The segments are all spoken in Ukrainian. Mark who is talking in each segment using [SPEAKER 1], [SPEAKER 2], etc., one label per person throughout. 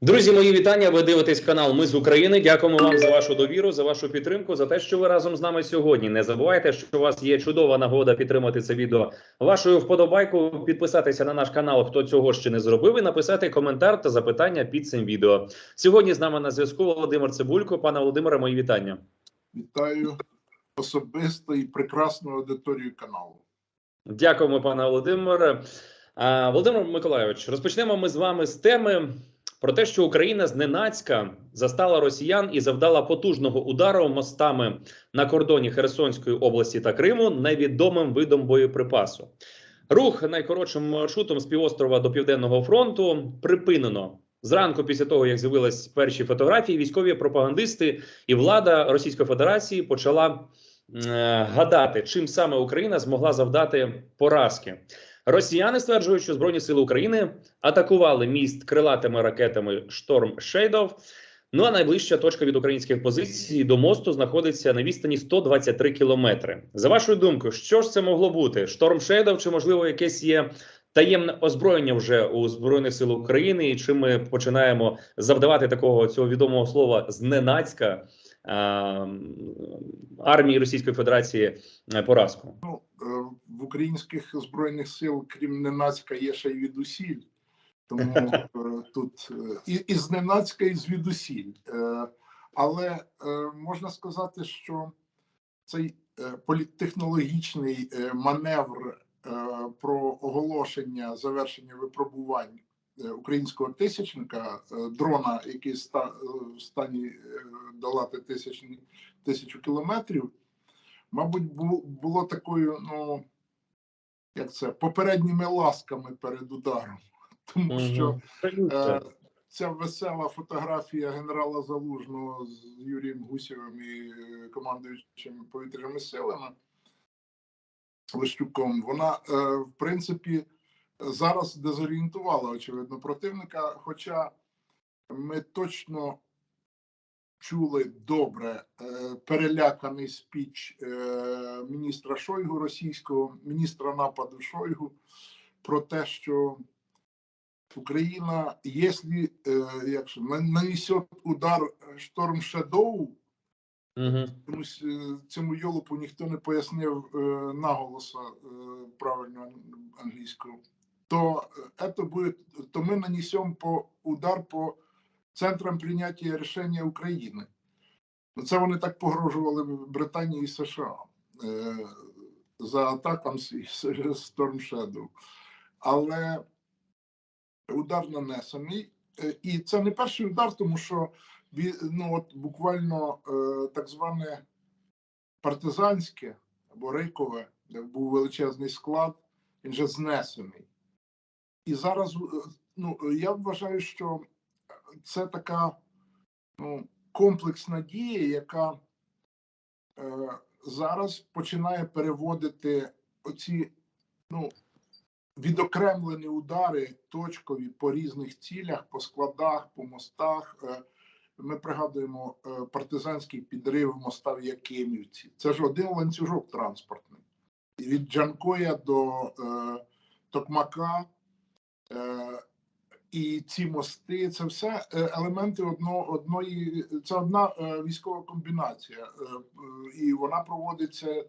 [SPEAKER 1] Друзі, мої вітання. Ви дивитесь канал Ми з України. Дякуємо вам за вашу довіру, за вашу підтримку, за те, що ви разом з нами сьогодні. Не забувайте, що у вас є чудова нагода підтримати це відео вашою вподобайкою, підписатися на наш канал, хто цього ще не зробив, і написати коментар та запитання під цим відео. Сьогодні з нами на зв'язку Володимир Цибулько. Пане Володимире, мої вітання.
[SPEAKER 2] Вітаю особисто і прекрасну аудиторію каналу.
[SPEAKER 1] Дякуємо, пане Володимире. Володимир Миколайович, розпочнемо ми з вами з теми про те, що Україна зненацька застала росіян і завдала потужного удару мостами на кордоні Херсонської області та Криму невідомим видом боєприпасу. Рух найкоротшим маршрутом з півострова до південного фронту припинено. Зранку, після того як з'явились перші фотографії, військові пропагандисти і влада Російської Федерації почала е, гадати, чим саме Україна змогла завдати поразки. Росіяни стверджують, що Збройні сили України атакували міст крилатими ракетами Шторм Шейдов. Ну а найближча точка від українських позицій до мосту знаходиться на відстані 123 кілометри. За вашою думкою, що ж це могло бути? Шторм Шейдов чи можливо якесь є таємне озброєння вже у збройних сил України? І чи ми починаємо завдавати такого цього відомого слова зненацька армії Російської Федерації е, поразку?
[SPEAKER 2] Ну, е, в українських збройних сил, крім ненацька, є ще й відусіль. Тому е, тут і, і зненацька, і звідусіль. Але можна сказати, що цей політтехнологічний маневр про оголошення завершення випробувань українського тисячника, е, дрона, який ста, е, в стані е, долати тисячні, тисячу кілометрів, мабуть, бу- було такою, ну як це, попередніми ласками перед ударом. Тому що е, ця весела фотографія генерала Залужного з Юрієм Гусєвим і е, командуючим повітряними силами Лещуком, вона, е, в принципі, зараз дезорієнтувала, очевидно, противника. Хоча ми точно чули добре е, переляканий спіч е, міністра Шойгу російського, міністра нападу Шойгу про те, що Україна, якщо е, як же, на- нанесет удар шторм Шедоу,
[SPEAKER 1] Угу.
[SPEAKER 2] цьому йолопу ніхто не пояснив е, наголоса е, правильно ан- англійською, то, е, это буде, то ми нанесемо по удар по центрам прийняття рішення України. Це вони так погрожували Британії і США е, за атакам Storm Shadow. Але удар нанесений. Е, І це не перший удар, тому що ну, от буквально е, так зване партизанське або рейкове, де був величезний склад, він же знесений. І зараз е, ну, я вважаю, що це така ну, комплексна дія, яка е, зараз починає переводити оці ну, відокремлені удари точкові по різних цілях, по складах, по мостах. Е, Ми пригадуємо е, партизанський підрив моста в Якимівці. Це ж один ланцюжок транспортний. Від Джанкоя до е, Токмака. Е, і ці мости це все е, елементи одно, одної, це одна е, військова комбінація, і вона проводиться,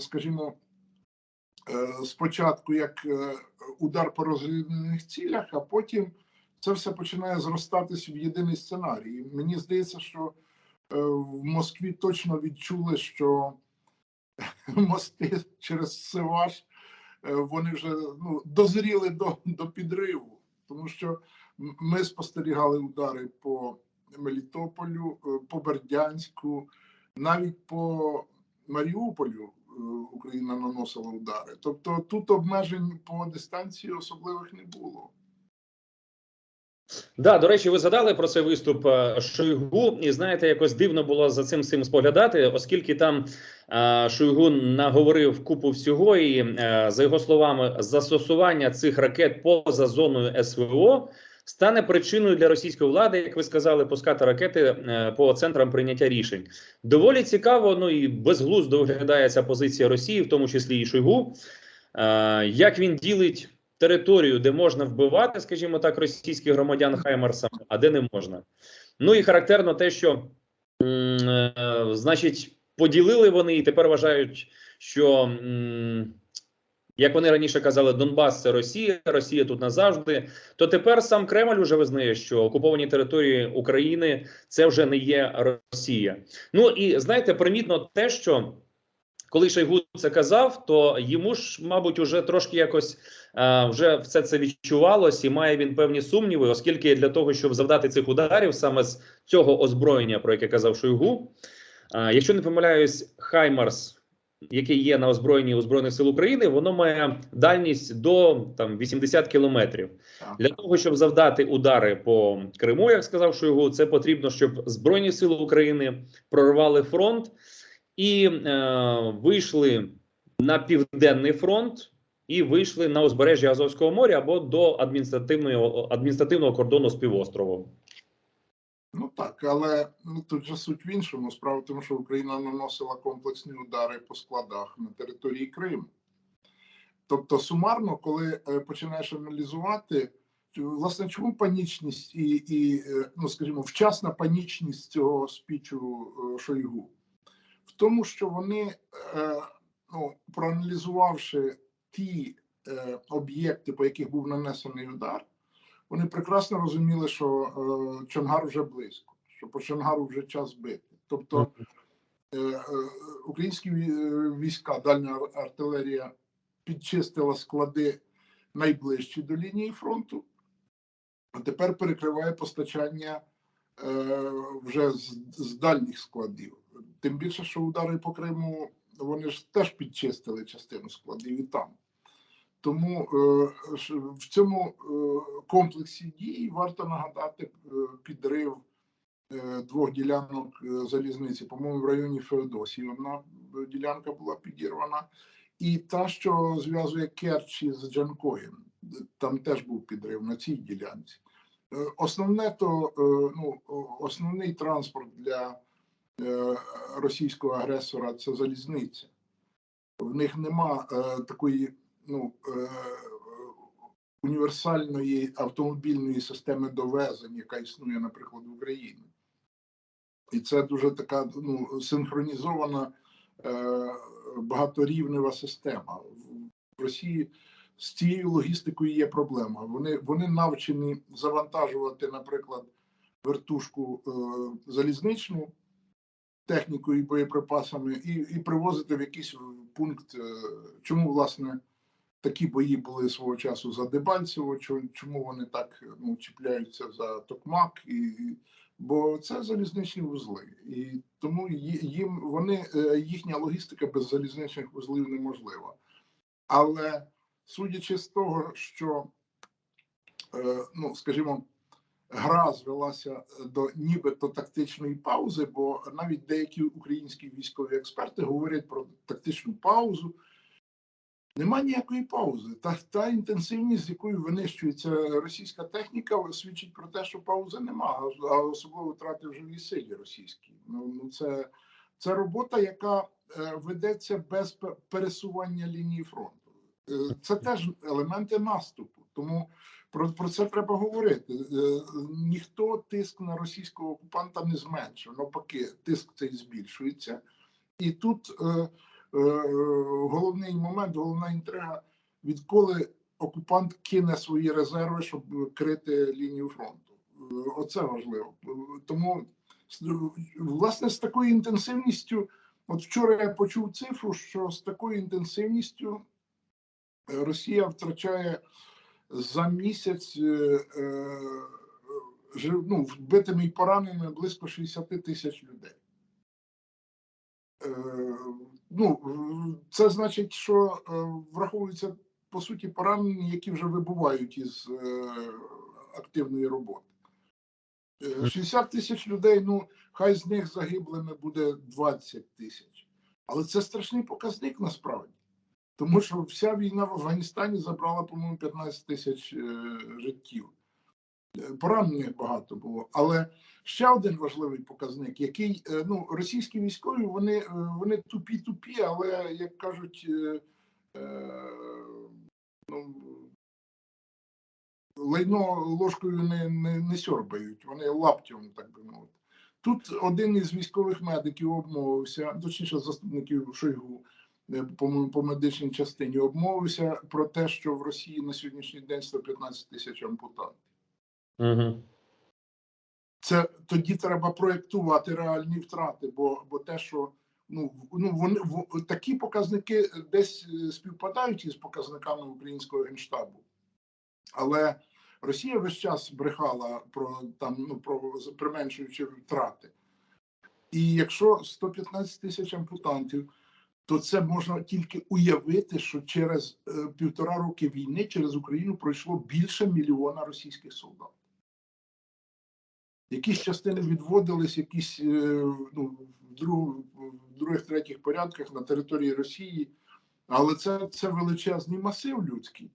[SPEAKER 2] скажімо, спочатку як удар по розвідувальних цілях, а потім це все починає зростатись в єдиний сценарій. Мені здається, що в Москві точно відчули, що мости через Севаш вони вже ну, дозріли до, до підриву, тому що ми спостерігали удари по Мелітополю, е, по Бердянську, навіть по Маріуполю е, Україна наносила удари. Тобто тут обмежень по дистанції особливих не було.
[SPEAKER 1] Да, до речі, ви згадали про цей виступ е, Шойгу, і знаєте, якось дивно було за цим всім споглядати, оскільки там е, Шойгу наговорив купу всього, і е, за його словами, застосування цих ракет поза зоною СВО стане причиною для російської влади, як ви сказали, пускати ракети е, по центрам прийняття рішень. Доволі цікаво, ну і безглуздо виглядає ця позиція Росії, в тому числі і Шойгу. Е, як він ділить територію, де можна вбивати, скажімо так, російських громадян Хаймарсами, а де не можна. Ну і характерно те, що е, значить, поділили вони і тепер вважають, що як вони раніше казали, Донбас це Росія, Росія тут назавжди. То тепер сам Кремль вже визнає, що окуповані території України це вже не є Росія. Ну і знаєте, примітно те, що коли Шойгу це казав, то йому ж, мабуть, уже трошки якось е, вже все це відчувалось, і має він певні сумніви, оскільки для того, щоб завдати цих ударів саме з цього озброєння, про яке казав Шойгу, е, якщо не помиляюсь, Хаймарс, який є на озброєнні у збройних сил України, воно має дальність до там 80 кілометрів. Для того, щоб завдати удари по Криму, як сказав Шойгу, це потрібно, щоб Збройні Сили України прорвали фронт і е, вийшли на південний фронт і вийшли на узбережжя Азовського моря або до адміністративного адміністративного кордону з півостровом.
[SPEAKER 2] Ну так, але ну, тут же суть в іншому. Справа в тому, що Україна наносила комплексні удари по складах на території Криму. Тобто, сумарно, коли е, починаєш аналізувати, власне, чому панічність і, і е, ну, скажімо, вчасна панічність цього спічу е, Шойгу? В тому, що вони, е, ну, проаналізувавши ті е, об'єкти, по яких був нанесений удар, вони прекрасно розуміли, що е, Чонгар вже близько, що по Чонгару вже час бити. Тобто українські війська, дальня артилерія підчистила склади найближчі до лінії фронту, а тепер перекриває постачання вже з, з дальніх складів. Тим більше, що удари по Криму вони ж теж підчистили частину складів і там. Тому е, в цьому е, комплексі дій варто нагадати е, підрив двох ділянок залізниці, по-моєму, в районі Феодосії. Одна ділянка була підірвана, і та, що зв'язує Керч із Джанкоєм, там теж був підрив на цій ділянці. Основне то ну, основний транспорт для російського агресора це залізниця. В них нема е, такої ну, е, універсальної автомобільної системи довезень, яка існує, наприклад, в Україні. І це дуже така ну, синхронізована е, багаторівнева система. В Росії з цією логістикою є проблема. Вони, вони навчені завантажувати, наприклад, вертушку е, залізничну технікою і боєприпасами, і, і привозити в якийсь пункт. е, Чому, власне, такі бої були свого часу за Дебальцево, чому вони так ну, чіпляються за Токмак, і, бо це залізничні вузли. І тому їм вони, е, їхня логістика без залізничних вузлів неможлива. Але судячи з того, що, е, ну, скажімо, гра звелася до нібито тактичної паузи, бо навіть деякі українські військові експерти говорять про тактичну паузу. Нема ніякої паузи. Та, та інтенсивність, з якою винищується російська техніка, свідчить про те, що паузи нема, а- особливо втрати в живій силі російській. Ну, ну це, це робота, яка е, ведеться без пересування лінії фронту. Е, це теж елементи наступу. Тому про, про це треба говорити. Е, ніхто тиск на російського окупанта не зменшив. Навпаки, тиск цей збільшується. І тут е, е, головний момент, головна інтрига, відколи окупант кине свої резерви, щоб крити лінію фронту. Е, Оце важливо. Е, Тому власне з такою інтенсивністю, от вчора я почув цифру, що з такою інтенсивністю е, Росія втрачає за місяць е, е, ну, вбитими і пораненими близько 60 тисяч людей. Е, ну, це значить, що враховуються по суті поранені, які вже вибувають із активної роботи. Е, 60 тисяч людей, ну хай з них загиблими буде 20 тисяч. Але це страшний показник насправді. Тому що вся війна в Афганістані забрала, по-моєму, 15 тисяч е, життів. Е, Поранених багато було. Але ще один важливий показник, який е, ну, російські військові вони, вони тупі-тупі, але як кажуть, ну, лайно ложкою не, не, не сьорбають, вони лаптем, так би мовити. Тут один із військових медиків обмовився, точніше, заступників Шойгу по, по медичній частині, обмовився про те, що в Росії на сьогоднішній день 115 тисяч ампутантів.
[SPEAKER 1] Угу.
[SPEAKER 2] Це тоді треба проєктувати реальні втрати, бо, бо те, що ну, ну вони в, такі показники десь е, співпадають із показниками українського генштабу. Але Росія весь час брехала про там ну про применшуючи втрати. І якщо 115 тисяч ампутантів, то це можна тільки уявити, що через е, півтора роки війни через Україну пройшло більше мільйона російських солдат. Якісь частини відводились, якісь е, ну, в, друг, в других, третіх порядках на території Росії, але це, це величезний масив людський.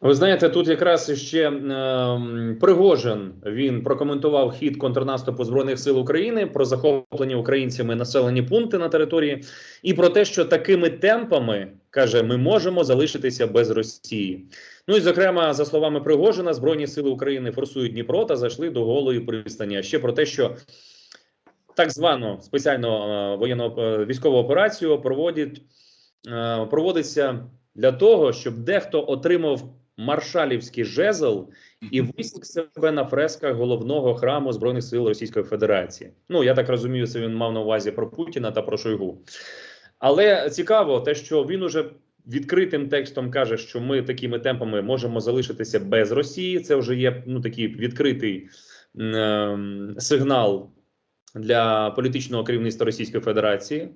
[SPEAKER 1] Ви знаєте, тут якраз ще ем, Пригожин він прокоментував хід контрнаступу збройних сил України про захоплення українцями населені пункти на території, і про те, що такими темпами каже, ми можемо залишитися без Росії. Ну і зокрема, за словами Пригожина, збройні сили України форсують Дніпро та зайшли до голої пристані. А ще про те, що так звану спеціальну е, воєнну е, військову операцію проводять, е, проводиться для того, щоб дехто отримав маршалівський жезл і висік себе на фресках головного храму збройних сил Російської Федерації. Ну я так розумію, це він мав на увазі про Путіна та про Шойгу. Але цікаво, те, що він уже відкритим текстом каже, що ми такими темпами можемо залишитися без Росії. Це вже є ну такий відкритий ем, сигнал для політичного керівництва Російської Федерації.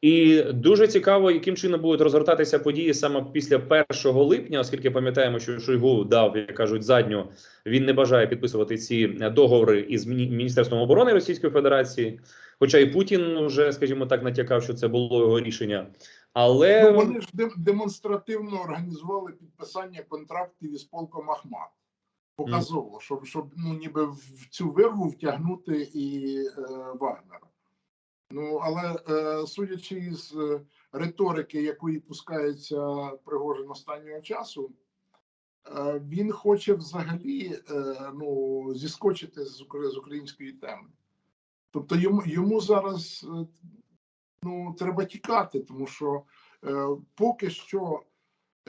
[SPEAKER 1] І дуже цікаво, яким чином будуть розгортатися події саме після 1 липня, оскільки пам'ятаємо, що Шойгу дав, як кажуть, задню. Він не бажає підписувати ці договори із Міні- Міністерством оборони Російської Федерації. Хоча і Путін вже, скажімо так, натякав, що це було його рішення. Але
[SPEAKER 2] Ну, вони ж демонстративно організували підписання контрактів із полком Ахмат. Показово, щоб, щоб ну, ніби в цю вирву втягнути і е, Вагнера. Ну, але е, судячи з е, риторики, якої пускається Пригожин останнього часу, е, він хоче взагалі е, ну, зіскочити з, з української теми. Тобто йому, йому зараз е, ну, треба тікати, тому що е, поки що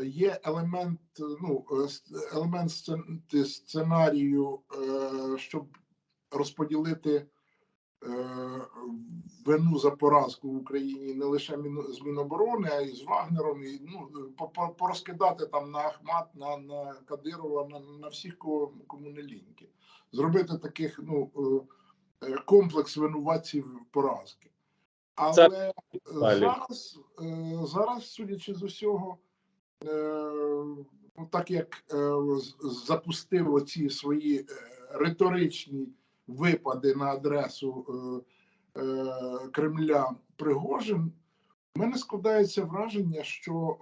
[SPEAKER 2] є елемент, ну, е, елемент сцен- сценарію, е, щоб розподілити вину за поразку в Україні не лише з Міноборони, а й з Вагнером, і ну, по- по- порозкидати там на Ахмат, на, на Кадирова, на, на всіх, кого, кому не ліньки. Зробити таких ну, е, е, комплекс винуватців поразки. Але зараз, е, зараз, судячи з усього, е, ну, так як е, запустив оці свої е, риторичні випади на адресу е, е, Кремля Пригожин, в мене складається враження, що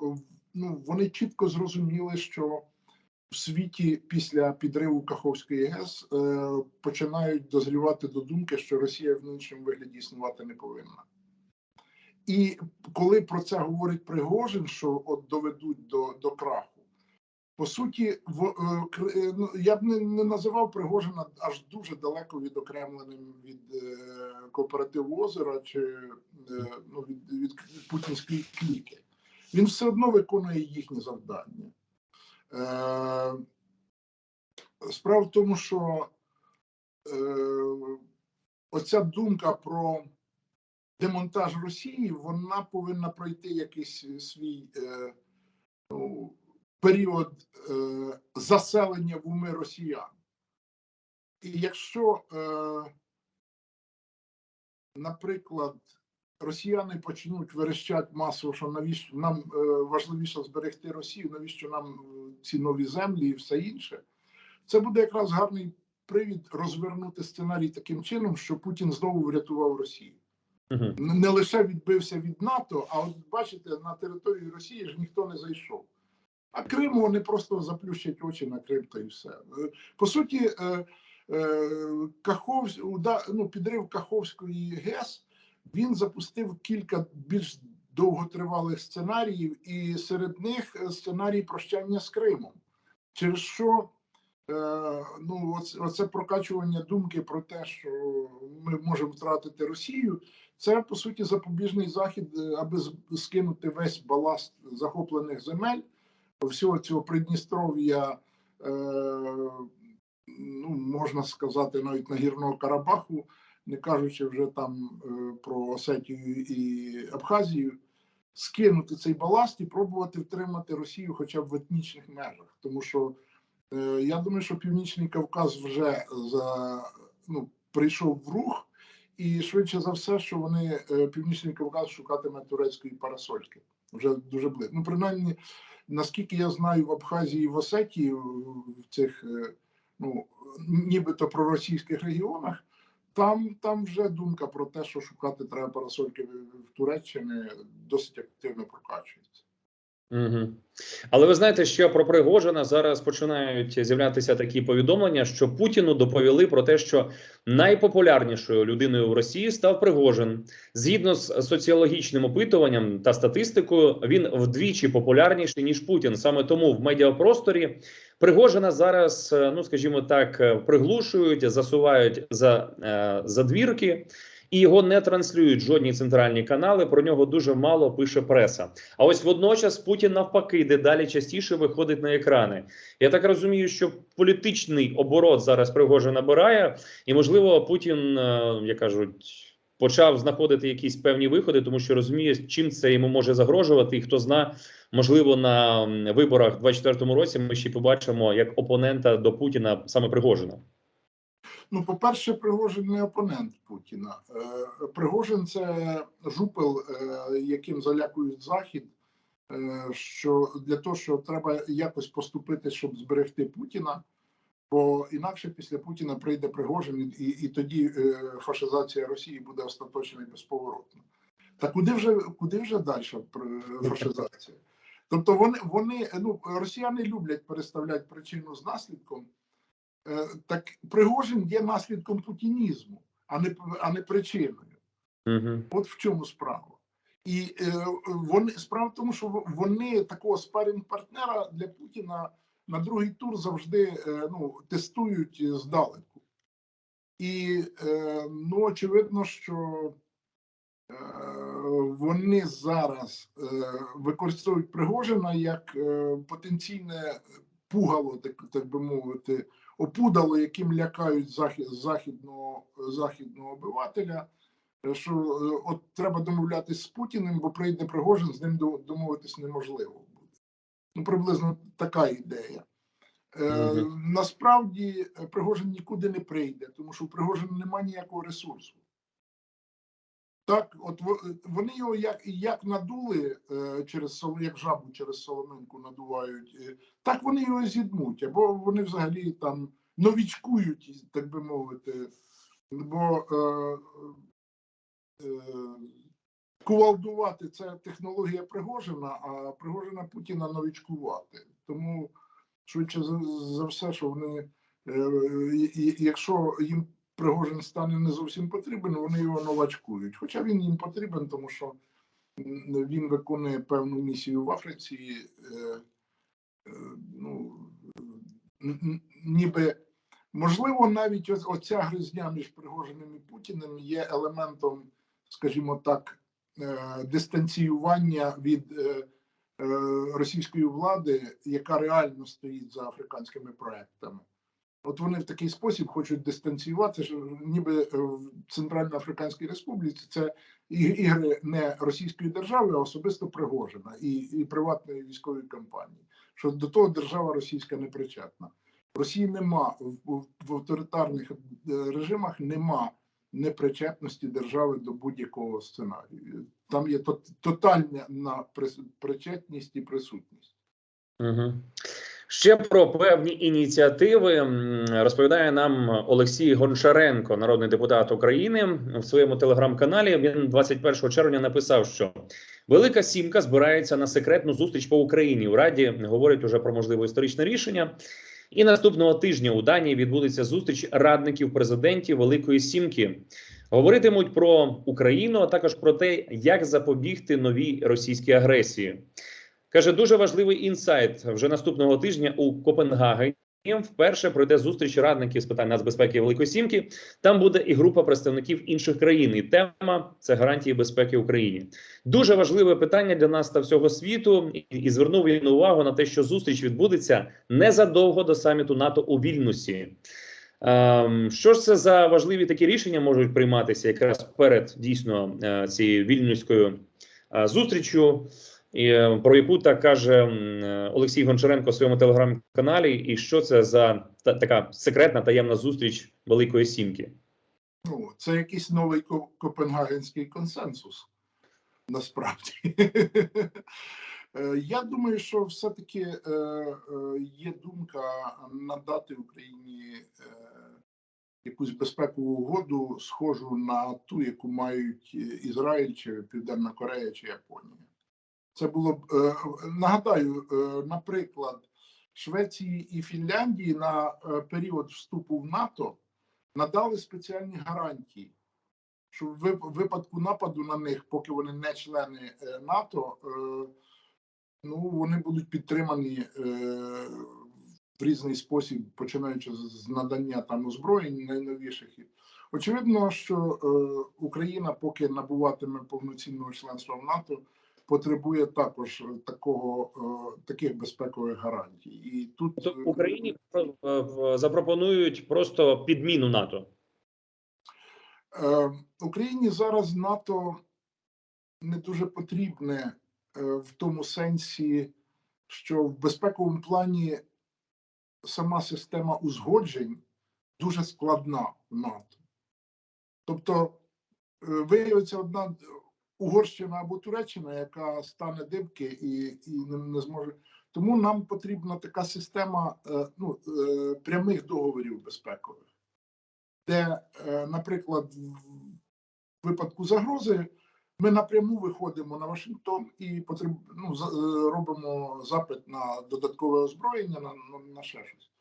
[SPEAKER 2] ну, вони чітко зрозуміли, що в світі після підриву Каховської ГЕС е, починають дозрівати до думки, що Росія в нинішньому вигляді існувати не повинна. І коли про це говорить Пригожин, що от доведуть до, до краху, по суті, в, е, е, ну, я б не, не називав Пригожина аж дуже далеко відокремленим від е, кооперативу озера чи е, ну, від, від путінської кліки. Він все одно виконує їхні завдання. Е, справа в тому, що е, оця думка про демонтаж Росії, вона повинна пройти якийсь свій е, ну, період е, заселення в уми росіян. І якщо, е, наприклад, росіяни почнуть верещати масово, що навіщо нам е, важливіше зберегти Росію, навіщо нам е, ці нові землі і все інше, це буде якраз гарний привід розвернути сценарій таким чином, що Путін знову врятував Росію не не лише відбився від НАТО, а от бачите, на територію Росії ж ніхто не зайшов. А Крим вони просто заплющать очі на Крим та і все. По суті, е, е, Каховсь, ну, підрив Каховської ГЕС він запустив кілька більш довготривалих сценаріїв, і серед них сценарій прощання з Кримом. через що е, ну, оце, прокачування думки про те, що ми можемо втратити Росію, це по суті запобіжний захід, аби скинути весь баласт захоплених земель, всього цього Придністров'я, е, ну можна сказати, навіть нагірного Карабаху, не кажучи вже там е, про Осетію і Абхазію, скинути цей баласт і пробувати втримати Росію хоча б в етнічних межах. Тому що е, я думаю, що Північний Кавказ вже за ну, прийшов в рух, і швидше за все, що вони Північний Кавказ шукатиме турецької парасольки. Вже дуже близько. Ну, принаймні, наскільки я знаю, в Абхазії і в Осетії, в цих е, ну, нібито проросійських регіонах, там, там вже думка про те, що шукати треба парасольки в Туреччині, досить активно прокачується.
[SPEAKER 1] Угу. Але ви знаєте, що про Пригожина зараз починають з'являтися такі повідомлення, що Путіну доповіли про те, що найпопулярнішою людиною в Росії став Пригожин. Згідно з соціологічним опитуванням та статистикою, він вдвічі популярніший ніж Путін. Саме тому в медіапросторі Пригожина зараз, е, ну скажімо так, е, приглушують, засувають за е, задвірки. І його не транслюють жодні центральні канали. Про нього дуже мало пише преса. А ось водночас Путін навпаки дедалі частіше виходить на екрани. Я так розумію, що політичний оборот зараз Пригожин набирає, і можливо Путін, е, як кажуть. Почав знаходити якісь певні виходи, тому що розуміє, чим це йому може загрожувати, і хто зна, можливо, на виборах в 24-му році ми ще побачимо як опонента до Путіна саме Пригожина.
[SPEAKER 2] Ну, по-перше, Пригожин не опонент Путіна. Е, Пригожин це жупел, е, яким залякують Захід, е, що для того, що треба якось поступити, щоб зберегти Путіна, бо інакше після Путіна прийде Пригожин, і, і тоді фашизація Росії буде остаточна і безповоротна. Та куди вже куди вже далі фашизація? Тобто вони вони ну росіяни люблять переставляти причину з наслідком. Е, так Пригожин є наслідком путінізму, а не а не причиною.
[SPEAKER 1] Угу.
[SPEAKER 2] От в чому справа. І е, вони справа в тому, що вони такого спарінг партнера для Путіна на другий тур завжди е, ну, тестують здалеку. І е, ну, очевидно, що е, вони зараз е, використовують Пригожина як е, потенційне пугало, так, так би мовити, опудало, яким лякають захід, західного, західного обивателя. Що е, от треба домовлятись з Путіним, бо прийде Пригожин, з ним домовитись неможливо буде. Ну, приблизно така ідея. Е,
[SPEAKER 1] Мгм.
[SPEAKER 2] Насправді е, Пригожин нікуди не прийде, тому що у Пригожина немає ніякого ресурсу. Так, от во- вони його як, як надули е, через як жабу через соломинку надувають, е, так вони його зідмуть, або вони взагалі там новічкують, так би мовити. Бо е, е, кувалдувати це технологія Пригожина, а Пригожина Путіна новічкувати. Тому швидше за, все, що вони, е, якщо їм Пригожин стане не зовсім потрібен, вони його новачкують. Хоча він їм потрібен, тому що він виконує певну місію в Африці. Е, е, ну, ніби можливо, навіть оця гризня між Пригожиним і Путіним є елементом, скажімо так, е, дистанціювання від е, е, російської влади, яка реально стоїть за африканськими проектами. От вони в такий спосіб хочуть дистанціюватися, що ніби е, в Центральноафриканській Республіці це ігри не російської держави, а особисто Пригожина і, і приватної військової компанії. Що до того держава російська не причетна. В Росії нема в, в, в авторитарних е, режимах нема непричетності держави до будь-якого сценарію. Там є тотальна причетність і присутність.
[SPEAKER 1] Угу. Ще про певні ініціативи розповідає нам Олексій Гончаренко, народний депутат України, в своєму телеграм-каналі. Він 21 червня написав, що Велика Сімка збирається на секретну зустріч по Україні. У Раді говорять уже про можливе історичне рішення. І наступного тижня у Данії відбудеться зустріч радників президентів Великої Сімки. Говоритимуть про Україну, а також про те, як запобігти новій російській агресії. Каже, дуже важливий інсайт вже наступного тижня у Копенгагені. Вперше пройде зустріч радників з питань нацбезпеки Великої Сімки. Там буде і група представників інших країн. І тема це гарантії безпеки Україні. Дуже важливе питання для нас та всього світу. І, звернув він увагу на те, що зустріч відбудеться незадовго до саміту НАТО у Вільнюсі. Ем, що ж це за важливі такі рішення можуть прийматися якраз перед дійсно е, цією вільнюською е, зустрічю? І, е, про яку так каже е, Олексій Гончаренко в своєму телеграм-каналі, і що це за та, така секретна таємна зустріч Великої Сімки?
[SPEAKER 2] Ну, це якийсь новий копенгагенський консенсус. Насправді. Е, Я думаю, що все-таки є думка надати Україні якусь безпекову угоду, схожу на ту, яку мають Ізраїль, чи Південна Корея, чи Японія. Це було е, нагадаю, е, наприклад, Швеції і Фінляндії на е, період вступу в НАТО надали спеціальні гарантії, що в випадку нападу на них, поки вони не члени НАТО, ну вони будуть підтримані в різний спосіб, починаючи з надання там озброєнь найновіших. Очевидно, що Україна, поки набуватиме повноцінного членства в НАТО, потребує також такого е, таких безпекових гарантій. І тут
[SPEAKER 1] Тобто
[SPEAKER 2] е,
[SPEAKER 1] Україні е, запропонують просто підміну НАТО.
[SPEAKER 2] Е, Україні зараз НАТО не дуже потрібне е, в тому сенсі, що в безпековому плані сама система узгоджень дуже складна в НАТО. Тобто е, виявиться одна Угорщина або Туреччина, яка стане дибки і, і не, не зможе. Тому нам потрібна така система е, ну, е, прямих договорів безпекових де, е, наприклад, в випадку загрози ми напряму виходимо на Вашингтон і потреб... ну, за- е, робимо запит на додаткове озброєння, на, на, на ще щось.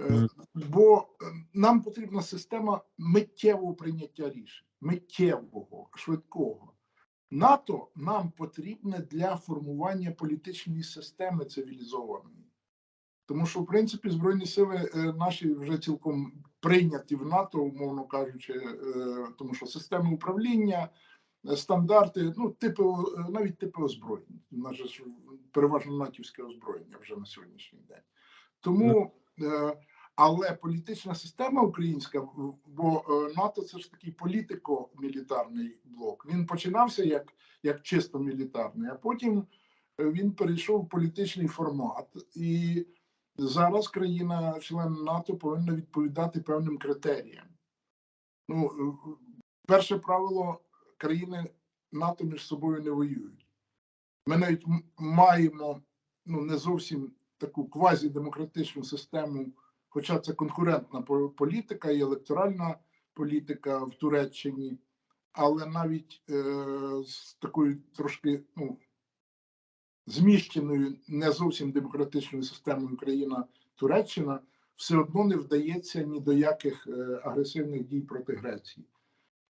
[SPEAKER 2] Е, Бо е, нам потрібна система миттєвого прийняття рішень, миттєвого, швидкого. НАТО нам потрібне для формування політичної системи цивілізованої. Тому що, в принципі, Збройні сили е, наші вже цілком прийняті в НАТО, умовно кажучи, е, тому що системи управління, стандарти, ну, типи, е, навіть типи озброєння. У нас же ж переважно натівське озброєння вже на сьогоднішній день. Тому, е, але політична система українська, бо е, НАТО це ж такий політико-мілітарний блок. Він починався як, як чисто мілітарний, а потім е, він перейшов в політичний формат. І зараз країна, член НАТО, повинна відповідати певним критеріям. Ну, е, перше правило країни НАТО між собою не воюють. Ми навіть маємо ну, не зовсім таку квазідемократичну систему, хоча це конкурентна політика і електоральна політика в Туреччині, але навіть е, з такою трошки ну, зміщеною не зовсім демократичною системою країна Туреччина все одно не вдається ні до яких е, агресивних дій проти Греції.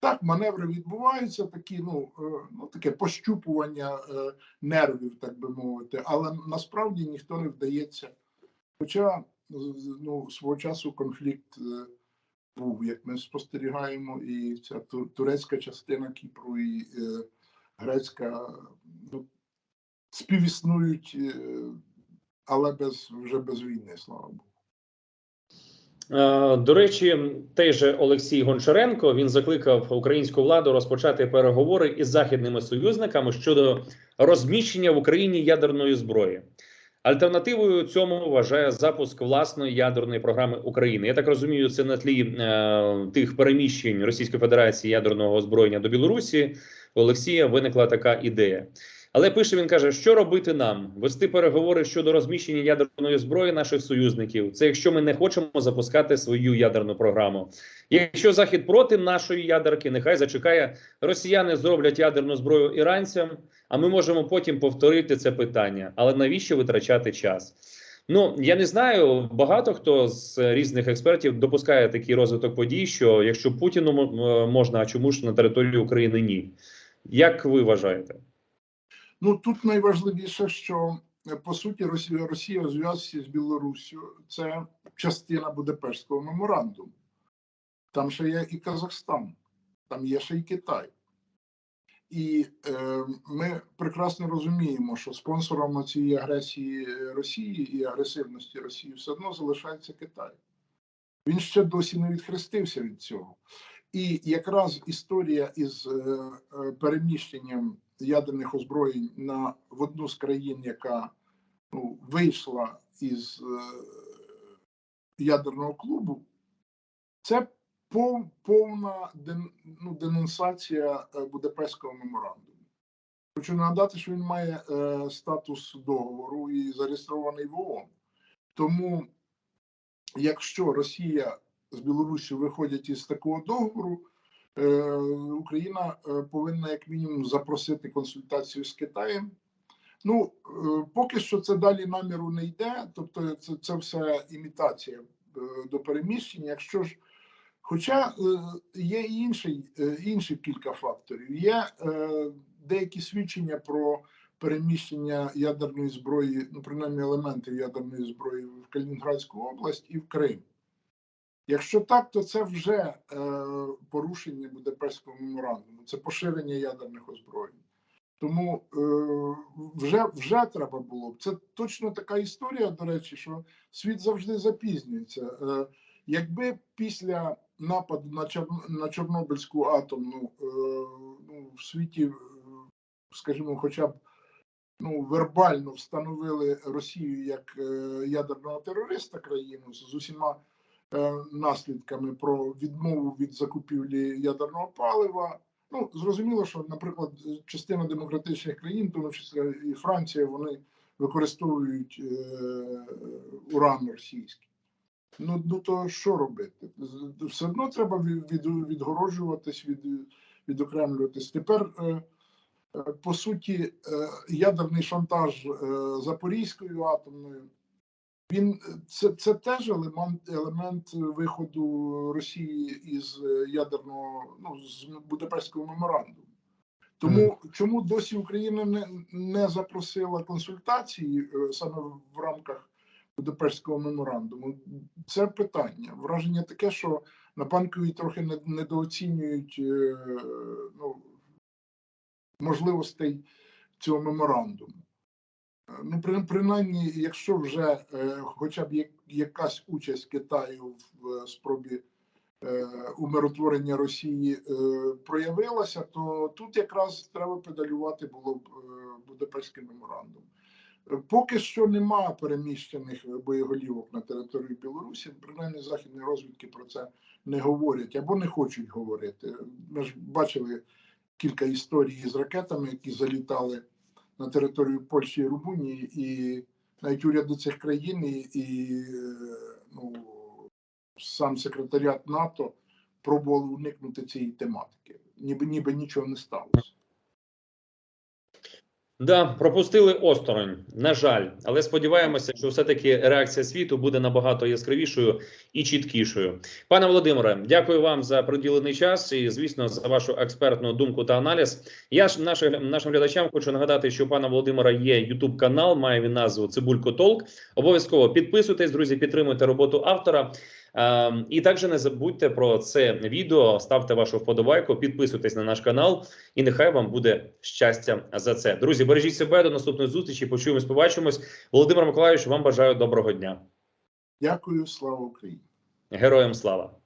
[SPEAKER 2] Так, маневри відбуваються, такі, ну, е, ну таке пощупування е, нервів, так би мовити, але насправді ніхто не вдається. Хоча ну, свого часу конфлікт е, був, як ми спостерігаємо, і ця турецька частина Кіпру і е, грецька ну, співіснують, е, але без вже без війни, слава Богу.
[SPEAKER 1] До речі, той же Олексій Гончаренко він закликав українську владу розпочати переговори із західними союзниками щодо розміщення в Україні ядерної зброї. Альтернативою цьому вважає запуск власної ядерної програми України. Я так розумію, це на тлі е, тих переміщень Російської Федерації ядерного озброєння до Білорусі. У Олексія виникла така ідея. Але пише він каже, що робити нам вести переговори щодо розміщення ядерної зброї наших союзників. Це якщо ми не хочемо запускати свою ядерну програму. Якщо захід проти нашої ядерки, нехай зачекає, росіяни зроблять ядерну зброю іранцям, а ми можемо потім повторити це питання. Але навіщо витрачати час? Ну я не знаю. Багато хто з різних експертів допускає такий розвиток подій, що якщо Путіну м- можна, а чому ж на території України ні? Як ви вважаєте?
[SPEAKER 2] Ну тут найважливіше, що е, по суті Росія, Росія зв'язці з Білоруссю це частина Будапештського меморандуму. Там ще є і Казахстан, там є ще й Китай. І е, ми прекрасно розуміємо, що спонсором цієї агресії Росії і агресивності Росії все одно залишається Китай. Він ще досі не відхрестився від цього. І якраз історія із е, е, переміщенням ядерних озброєнь на в одну з країн, яка ну, вийшла із е, ядерного клубу, це пов, повна ден, ну, денонсація е, Будапештського меморандуму. Хочу нагадати, що він має е, статус договору і зареєстрований в ООН. Тому, якщо Росія з Білорусі виходять із такого договору, Україна е, повинна як мінімум запросити консультацію з Китаєм. Ну, е, поки що це далі наміру не йде, тобто це, це все імітація е, до переміщення. Якщо ж, хоча е, є інший, е, інші кілька факторів. Є е, деякі свідчення про переміщення ядерної зброї, ну принаймні елементів ядерної зброї в Калінінградську область і в Крим. Якщо так, то це вже е, порушення Будапештського меморандуму, це поширення ядерних озброєнь. Тому е, вже, вже треба було б. Це точно така історія, до речі, що світ завжди запізнюється. Е, якби після нападу на, Чор... на Чорнобильську атомну е, ну, в світі, е, скажімо, хоча б ну, вербально встановили Росію як е, ядерного терориста країну з, усіма наслідками про відмову від закупівлі ядерного палива. Ну, зрозуміло, що, наприклад, частина демократичних країн, тому числі і Франція, вони використовують е, уран російський. Ну, ну то що робити? Все одно треба від, відгороджуватись, від, відокремлюватись. Тепер, е, е, по суті, е, ядерний шантаж е, Запорізькою атомною. Він е, це, це теж елемент, елемент виходу Росії із е, ядерного ну з Будапештського меморандуму. Тому чому досі Україна не, не запросила консультації е, саме в рамках Будапештського меморандуму? Це питання. Враження таке, що на банковій трохи не- недооцінюють ну, можливостей цього меморандуму. Ну, при, принаймні, якщо вже е, хоча б є, якась участь Китаю в спробі е, умиротворення Росії е, проявилася, то тут якраз треба педалювати було б Будапештський меморандум. Поки що нема переміщених боєголівок на території Білорусі, принаймні західні розвідки про це не говорять або не хочуть говорити. Ми ж бачили кілька історій з ракетами, які залітали на територію Польщі і Румунії, і навіть уряди цих країн, і, і ну, сам секретаріат НАТО пробували уникнути цієї тематики. Ніби ніби нічого не сталося.
[SPEAKER 1] Да, пропустили осторонь, на жаль, але сподіваємося, що все-таки реакція світу буде набагато яскравішою і чіткішою. Пане Володимире, дякую вам за приділений час і, звісно, за вашу експертну думку та аналіз. Я ж нашим нашим глядачам хочу нагадати, що у пана Володимира є Ютуб канал, має він назву Цибулько Толк. Обов'язково підписуйтесь, друзі, підтримуйте роботу автора. Ем, і також не забудьте про це відео, ставте вашу вподобайку, підписуйтесь на наш канал, і нехай вам буде щастя за це. Друзі, бережіть себе до наступної зустрічі. Почуємось, побачимось. Володимир Миколаївич, вам бажаю доброго дня.
[SPEAKER 2] Дякую, слава Україні!
[SPEAKER 1] Героям слава!